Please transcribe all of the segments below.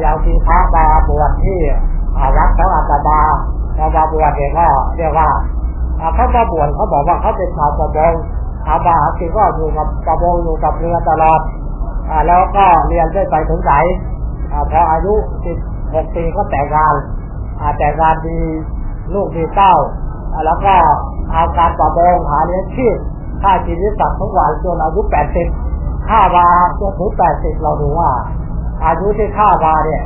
อย่างที่พระบาบวชที่วัดของอาตมาพอบาบวชเนี่ยก็เรียกว่าเขาบาบวชเขาบอกว่าเขาเป็นชาวประมงชาบาจริงก็อยู่กับประมงอยู่กับเรือตลอดแล้วก็เรียนได้ไปถึงไหนพออายุสิบหกปีก็แต่งงานแต่งงานดีลูกดีเต้า แล้วก็เอาการประมงหาเลี้ยงชีพค่าชีวิตสัตว์ทุกวันจนอายุแปดสิบข้าวาจนถึงแปดสิบเราดูว่า อายุที่ข้าวาเนี่ย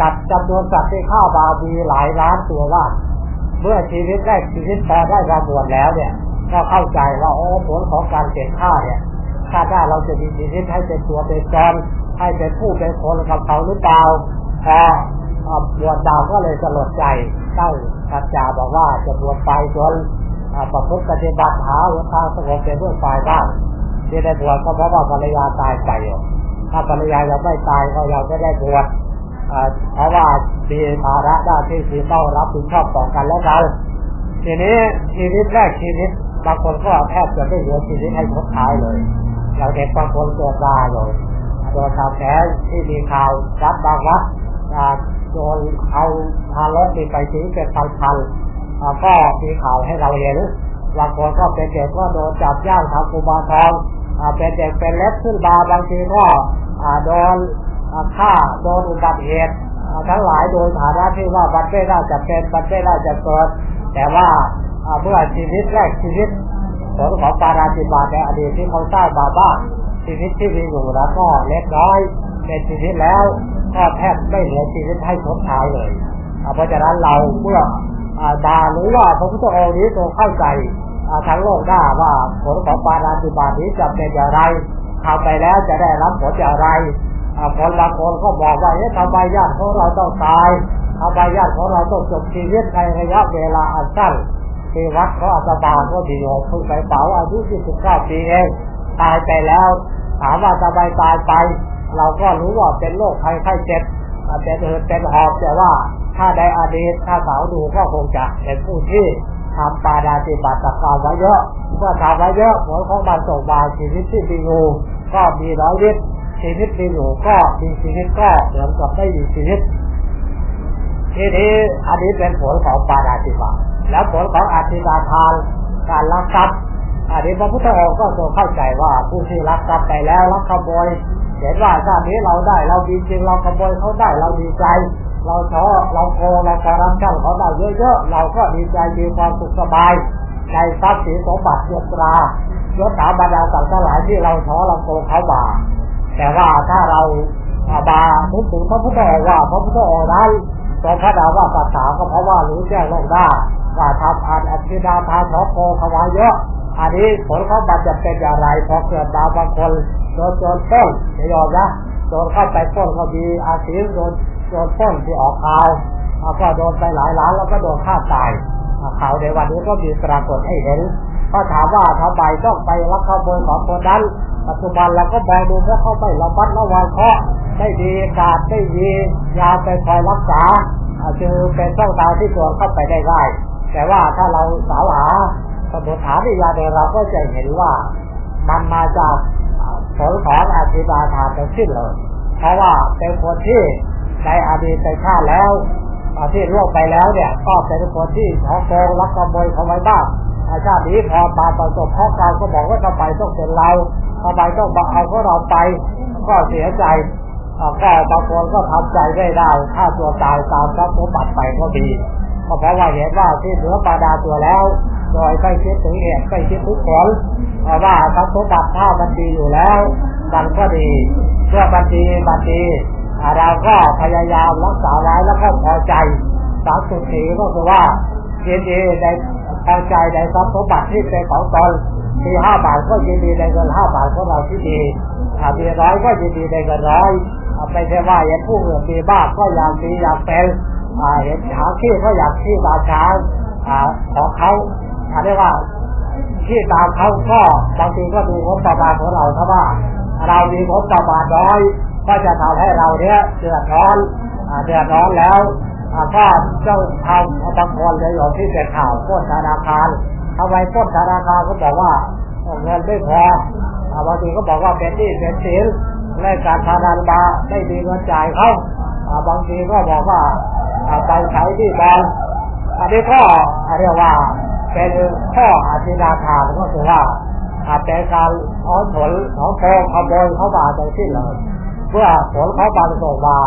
จัดจำนวนสัตว์ที่ข้าวามีหลายล้านตัวว่า เมื่อชีวิตได้ชีวิตพอได้ระบวดแล้วเนี่ยก็เข้าใจว่าโอ้ผลของการเก็บข้าเนี่ยถ้าได้เราจะมีชีวิตให้เป็นตัวเป็นจนให้เป็นผู้เป็นคนกับเขาหรือเปล่าพอบวชดาวก็เลยสลดใจตั้งสัจจาบอกว่าจะบวชไปจนประพฤติปฏิบัติหาวัฏสงบเป็นเรื่องฝ่ายบ้างที่ได้บวชก็เพราะว่าภรรยาตายไป ถ้าภรรยายังไม่ตายก็ยังไม่ได้บวชเพราะว่ามีภาระหน้าที่ที่ต้องรับผิดชอบต่อกันแล้วกันทีนี้ชีวิตแรกชีวิตบางคนก็แทบจะไม่เหลือชีวิตให้ทดท้ายเลยอย่างเด็กบางคนเกิดมาเลยโดนทำแผลที่มีข่าวรับบางวัดโดนเอาพาลถไปถึงเป็นพันๆก็มีข่าวให้เราเห็นบางคนก็เป็นเด็กก็โดนจับย่างทำกุบาทองเป็นเด็กเป็นเล็บขึ้นมาบางทีก็ โดนฆ่าโดนอุบัติเหตุทั้งหลายโดยฐานะที่ว่าบัตรไม่ได้จะเป็นบัตรไม่ได้จะเกิด แต่ว่าเมื่อชีวิตแรกชีวิตผลของปาราจิบาในอดีตที่เขาสร้างมาบ้างชีวิตที่มีอยู่แล้วก็เล็กน้อยเป็นชีวิตแล้วก็แทบไม่เหลือชีวิตให้ทดทายเลยเพราะฉะนั้นเราเมื่อบาหรือว่าพระพุทธองค์นี้ทรงเข้าใจทั้งโลกได้ว่าผลของปาราจิบานี้จะเป็นอย่างไร ทำไปแล้วจะได้รับผลอย่างไรคนบางคนก็บอกว่าเอ๊ะทำไมญาติของเราต้องตายทำไมญาติของเราต้องจบชีวิตในระยะเวลาอันสั้นที่วัดเขาอาตมาก็ดีโอคุณไปเป๋าอายุ29ปีเองตายไปแล้ว ถามว่าทำไมตายไป เราก็รู้ว่าเป็นโรคภัยไข้เจ็บเป็นเหืดเป็นหอบแต่ว่าถ้าในอดีตถ้าสาวดูก็คงจะเป็นผู้ที่ ทำปาดาติบัตตะกาไว้เยอะเมื่อทำไว้เยอะผลของมันส่งมาชีวิตที่มีอยู่ก็มีร้อยวิตชีวิตมีอยู่ก็มีชีวิตก็เหมือนกับไม่มีชีวิตทีนี้อันนี้เป็นผลของปาราติบาแล้วผลของอาธิบาทานการลักทรัพย์ อันนี้พระพุทธองค์ก็ทรงเข้าใจว่าผู้ที่รักทรัพย์ไปแล้วรักขโมยเห็นว่าชาตินี้เราได้เราดีจริงเราขโมยเขาได้เราดีใจ เราชอเราโกเราการันชั่นเขาได้เยอะๆเราก็ดีใจมีความสุขสบายในทรัพย์สินสมบัติเยศตรายศถาบรรดาสัตว์ทั้งหลายที่เราชอเราโกเขาบ่าแต่ว่าถ้าเราบาทุกถึงพระพุทธองค์ว่าพระพุทธองค์นั้นทรงพระดาว่าศาสนาก็เพราะว่ารู้แจ้งโลกได้ว่าทำอันอธิดาทาชอโกขวายเยอะ อันนี้ผลเขาบัตจะเป็นอย่างไรพอเกิดมาบางคนโดนโจรต้นจะยอมนะโดนเข้าไปต้นก็มีอาชีพโดนโดนต้นที่ออกข่าวก็โดนไปหลายล้านแล้วก็โดนฆ่าตายข่าวในวันนี้ก็มีปรากฏให้เห็นก็ถามว่าทำไมต้องไปรักขโมยของคนนั้น ปัจจุบันเราก็มองดูว่าเขาไม่ระมัดระวังเคาะไม่ดีกาดไม่ดียาไปคอยรักษาจึงเป็นช่องทางที่ตัวเข้าไปได้ง่ายแต่ว่าถ้าเราสาวหา สมุทฐานวิญาณเราก็จะเห็นว่ามันมาจากผลของอาชีพาทานทั้งสิ้นเลย เพราะว่าเป็นคนที่ในอดีตชาติแล้วที่ล่วงไปแล้วเนี่ย ก็เป็นคนที่ขอโกงรักขโมยเขาไว้บ้างอาชาตินี้พอมาประสบข้อการก็บอกว่าทำไมต้องเป็นเราทำไมต้องบังเอาพวกเราไป ก็เสียใจก็บางคนก็ทำใจไม่ได้ถ้าตัวตายตามทรัพย์สมบัติไปก็ดีเพราะว่าเห็นว่าที่เหนือปาดาตัวแล้ว โดยไม่คิดถึงเหตุไม่คิดถึงผลเพราะว่าทรัพย์สมบัติถ้ามันดีอยู่แล้วมันก็ดีเมื่อมันดีมันดีเราก็พยายามรักษาไว้แล้วก็พอใจสังสุขีก็คือว่ายินดีในพอใจในทรัพย์สมบัติที่เป็นของตนมีห้าบาทก็ยินดีในเงินห้าบาทของเราที่ดีมีร้อยก็ยินดีในเงินร้อยไม่ใช่ว่าเห็นผู้อื่นมีบ้าก็อยากมีอยากเป็นเห็นหาขี้ก็อยากขี้ตาช้างของเขา เรียกว่าขี้ตามเขาก็บางทีก็ดูงบประมาณของเราถ้าว่า เรามีงบประมาณน้อย ก็จะทำให้เราเนี้ยเดือดร้อนเดือดร้อนแล้วก็เจ้าทำบางคนเลยอย่างที่เป็นข่าวโคตรธนาคารทำไมต้ธนาคารเขาบอกว่าเงินไม่พอบางทีก็บอกว่าเป็นที่เป็นสินเล่นการพนันบาไม่มีเงินจ่ายเขาบางทีก็บอกว่าไปใช้ที่บอลอันนี้ก็เรียกว่า เป็นข้ออธินาทานก็คือว่าเป็นการอ้อนผลของโกงขโมยเข้ามาจังสิ้นเลยเพื่อผลเขาบางส่งมา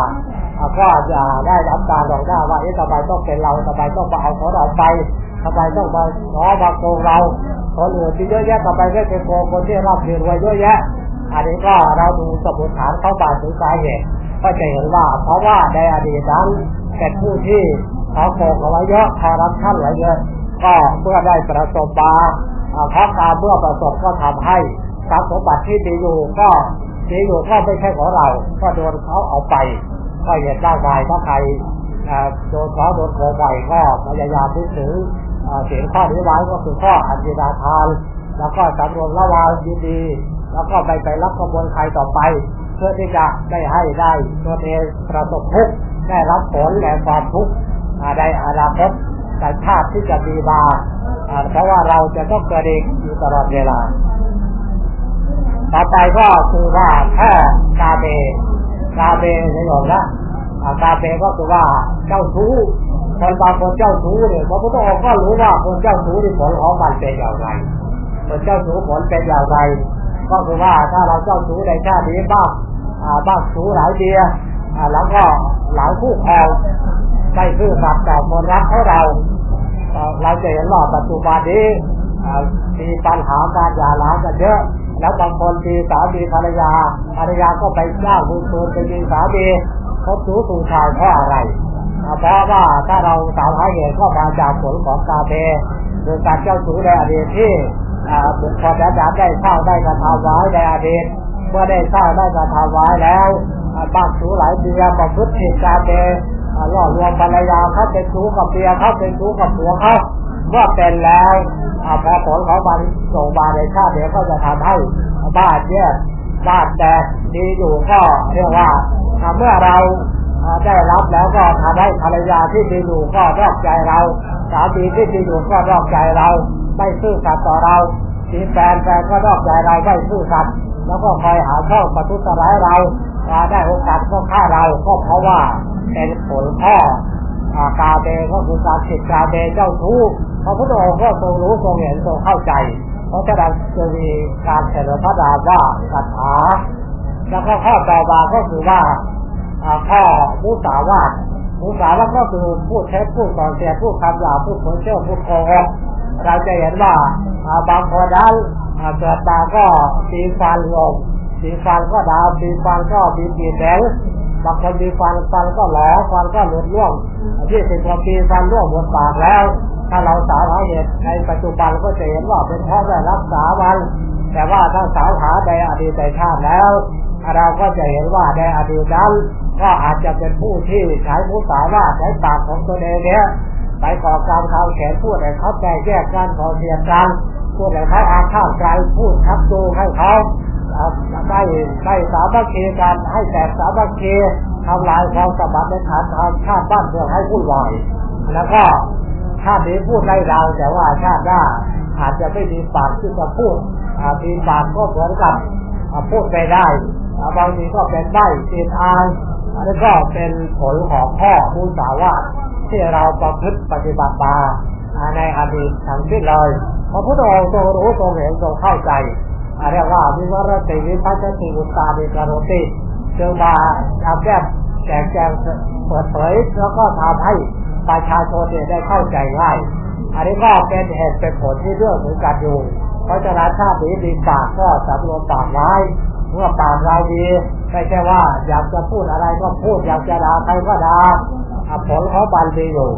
ก็จะได้รับการบอกได้ว่าเอ๊ะทำไมต้องเป็นเราทำไมต้องมาเอาของเราไปทำไมต้องมาล้อมาโกงเราคนอื่นที่เยอะแยะทำไมไม่เป็นโกงคนที่รับเงินไว้เยอะแยะ อันนี้ก็เราดูสมุดฐานเข้าบาถึงสาเหตุก็จะเห็นว่า เพราะว่าในอดีตนั้นเป็นผู้ที่เขาโกงเอาไว้เยอะคอรับท่านไว้เยอะ ก็เมื่อได้ประสบมาเพราะการเมื่อประสบก็ทำให้ทรัพย์สมบัติที่ดีอยู่ก็ดีอยู่ก็ไม่ใช่ของเรา ก็โดนเขาเอาไปก็เหตุได้วายถ้าใครโดนเขาโดนโกงไปก็พยายามที่ถึงเสียงข้อนี้ไว้ก็คือข้ออันยินาทาน แล้วก็สำรวมละวายินดี แล้วก็ไปไปรับขบวนใครต่อไป เพื่อที่จะได้ให้ได้ตัวเองประสบทุกข์ได้รับผลแห่งความทุกข์ได้อนาคต แต่ชาติที่จะมีมาเพราะว่าเราจะต้องเกิดเองอยู่ตลอดเวลา ต่อไปก็คือว่าแค่กาเบกาเบในหลงละกาเบก็คือว่าเจ้าชู้คนบางคนเจ้าชู้เนี่ยพระพุทธองค์ก็รู้ว่าคนเจ้าชู้ที่ผลของมันเป็นอย่างไรคนเจ้าชู้ผลเป็นอย่างไร ก็คือว่าถ้าเราเจ้าชู้ในชาตินี้บ้างบ้างชู้หลายเดียแล้วก็หลายคู่ครอง ไม่ซื่อสัตย์ต่อคนรักของเรา เราจะเห็นว่าปัจจุบันนี้มีปัญหาการหย่าร้างกันเยอะ แล้วบางคนมีสามีภรรยาภรรยาก็ไปเจ้างมือปืนไปยิงสามีเขาถูสู่ชายเพราะอะไรเพราะว่าถ้าเราสาวหาเหตุก็มาจากผลของกาเบโดยการเจ้าชู้ในอดีตที่บุคคลนั้นได้สร้างได้กระทำไว้ในอดีตเมื่อได้สร้างได้กระทำไว้แล้วบางชู้หลายเดือนประพฤติกาเบ ล่อลวงภรรยาเขาเป็นชู้กับเมียเขาเป็นชู้กับผัวเขาเมื่อเป็นแล้วพอผลของมันส่งมาในชาติเดียวก็จะทำให้บ้านแยบ้านแตกดีอยู่ก็เรียกว่าเมื่อเราได้รับแล้วก็ทำให้ภรรยาที่ดีอยู่ก็รอกใจเราสามีที่ดีอยู่ก็รอกใจเรา ไม่ซื่อสัตย์ต่อเราทีแฟนแฟนก็รอกใจเราไม่ซื่อสัตย์แล้วก็คอยหาช่องประทุษร้ายเรา ได้โอกาสก็ฆ่าเราก็เพราะว่าเป็นผลพ่อกาเบก็คือการผิดกาเบเจ้าทู้พระพุทธองค์ก็ทรงรู้ทรงเห็นทรงเข้าใจ เพราะฉะนั้นจะมีการเสนอพระดาว่าสัทธาแล้วก็ข้อต่อมาก็คือว่าข้อมุสาวาทมุสาวาทก็คือพูดเท็จพูดต่อเสียพูดคำหยาพูดเผยเชื่อพูดโกหกเราจะเห็นว่าบางคนนั้นเกิดมาก็ตีฟันลง ตีฟันก็ดาวตีฟันก็มีปีแดงบางคนมีฟันฟันก็หลอฟันก็หลุดร่วงที่สิบกว่าปีฟันร่วงหมดปากแล้ว ถ้าเราสาวหาเหตุในปัจจุบันก็จะเห็นว่าเป็นเพราะได้รักษาวันแต่ว่าถ้าสาวหาในอดีตชาติแล้ว เราก็จะเห็นว่าในอดีตนั้นก็อาจจะเป็นผู้ที่ใช้มุสาวาใช้ปากของตัวเองเนี้ยไปก่อการเขาแขนพูดให้เขาแตกแยกกันขอเสียกันพูดให้เขาอาฆาตใจพูดทักตูให้เขา ได้ได้สามัคคีกันให้แตกสามัคคีทำลายความสมบัติในฐานทางชาติบ้านเมืองให้วุ่นวายแล้วก็ชาตินี้พูดได้เราแต่ว่าชาติหน้าอาจจะไม่มีปากที่จะพูดมีปากก็เหมือนกับพูดไปได้บางทีก็เป็นใบติดอายอันนี้ก็เป็นผลของพ่อมูสาวาที่เราประพฤติปฏิบัติมาในอดีตทั้งสิ้นเลยพระพุทธองค์ทรงรู้ทรงเห็นทรงเข้าใจ เรียกว่าวิวรติวิปัสสติอุตตาดิการติจึงมาทำแก้แจกแจงเปิดเผยแล้วก็ทำให้ประชาชนได้เข้าใจง่ายอันนี้ก็เป็นเหตุเป็นผลที่เรื่องของการอยู่ เพราะฉะนั้นชาตินี้ดีปากก็สำรวมปากไว้เมื่อปากเราดีไม่ใช่ว่าอยากจะพูดอะไรก็พูดอยากจะด่าใครก็ด่าผลของบันดีอยู่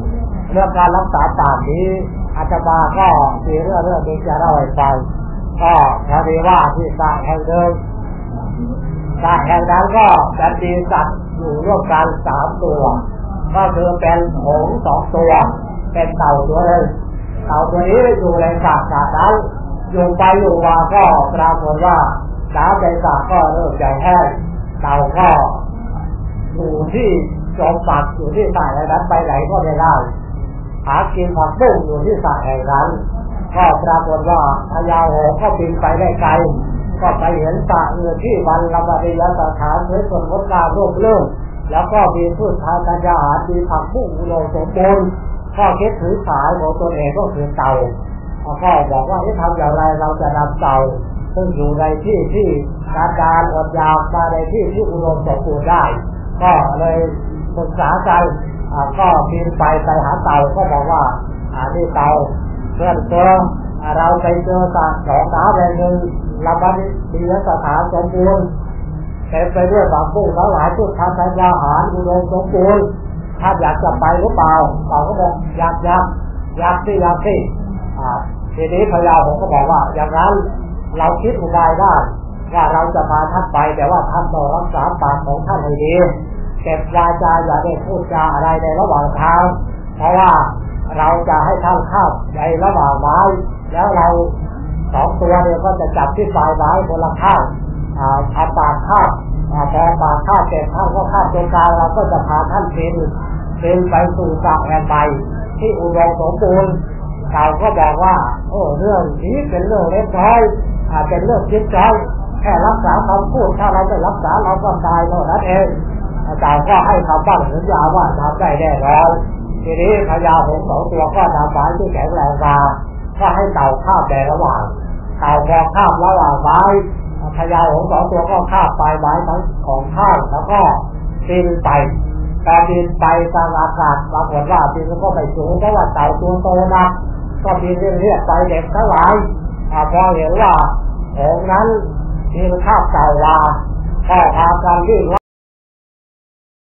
เรื่องการรักษาปากนี้อาจจะมาก็มีเรื่องเรื่องนี้จะเล่าให้ฟัง ก็พอดีว่าที่สระแห่งเดิมสระแห่งนั้นก็จะดีสัตว์อยู่ร่วมกันสามตัว ก็คือเป็นหงสองตัว เป็นเต่าตัวหนึ่งเต่าตัวนี้อยู่ในสระสระนั้นอยู่ไปอยู่มาก็ปรากฏว่าน้ำในสระก็เริ่มใหญ่แห้งเต่าก็อยู่ที่จอมปักอยู่ที่สระแห่งนั้นไปไหนก็ไม่ได้หากินผักบุ้งอยู่ที่สระแห่งนั้น ก็ปรากฏว่าพญาโหก็บินไปได้ไกล ก็ไปเห็นสระเอือที่วันละบริยสถานสวยสดงดงามร่มรื่นแล้วก็มีพืชทางการยาหารมีผักบุ้งอุโมสมบูรณ์ข้อคิดถือสายของตัวเองก็คือเตาก็บอกว่าที่ทำอย่างไรเราจะนำเตาซึ่งอยู่ในที่ที่การการอดยาวมาในที่ที่อุดมสมบูรณ์ได้ ก็เลยศึกษาใจก็บินไปไปหาเตาก็บอกว่าอ่านี่เตา เพื่อนตัวเราไปเจอสัตว์สองสาวแห่งหนึ่งลำบากดีสถานสมบูรณ์เต็มไปด้วยบางผู้แล้วหลายผู้ทำทานยาหารอุดมสมบูรณ์ถ้าอยากจะไปหรือเปล่าเขาก็บอกอยากอยากอยากที่อยากที่ทีนี้พญาผมก็บอกว่า อย่างนั้นเราคิดอุบายได้ว่าเราจะพาท่านไป แต่ว่าท่านต้องรักษาปากของท่านให้ดีเก็บวาจาอย่าได้พูดจาอะไรในระหว่างทางเพราะว่า เราจะให้ท่านข้าวในระหว่างไม้แล้วเราสองตัวเนี่ยก็จะจับที่ปลายไม้คนละข้างเอาปากข้าวพอปากข้าวเสร็จท่าก็ข้าวตรงกลางเราก็จะพาท่านเป็นเป็นไปสู่สากแห่งใบที่อุดมสมบูรณ์เราก็บอกว่า โอ้เรื่องนี้เป็นเรื่องเล็กน้อยอาจเป็นเรื่องคิดใจแค่รักษาคำพูดถ้าเราไม่รักษาเราก็ตายเท่านั้นเองอาจารย์ก็ให้คำบ้านสัญญาว่าทำได้แน่นอน ทีนี้พญาหงสองตัวก็นำไม้ที่แข็งแรงมาก็ให้เต่าข้าบแดงระหว่าง เต่าพอข้ามระหว่างไม้พญาหงสองตัวก็ข้าบปลายไม้ทั้งของข้างแล้วก็บินไปแตอนบินไปกลางอากาศปรากฏว่าบินก็ไม่สูงเพราะว่าเต่าตัวโตนะก็บินเรียกไปเด็กทั้งหลายพอเห็นว่าของนั้นมีข้าบเต่าลาก็พากันวิ่งไ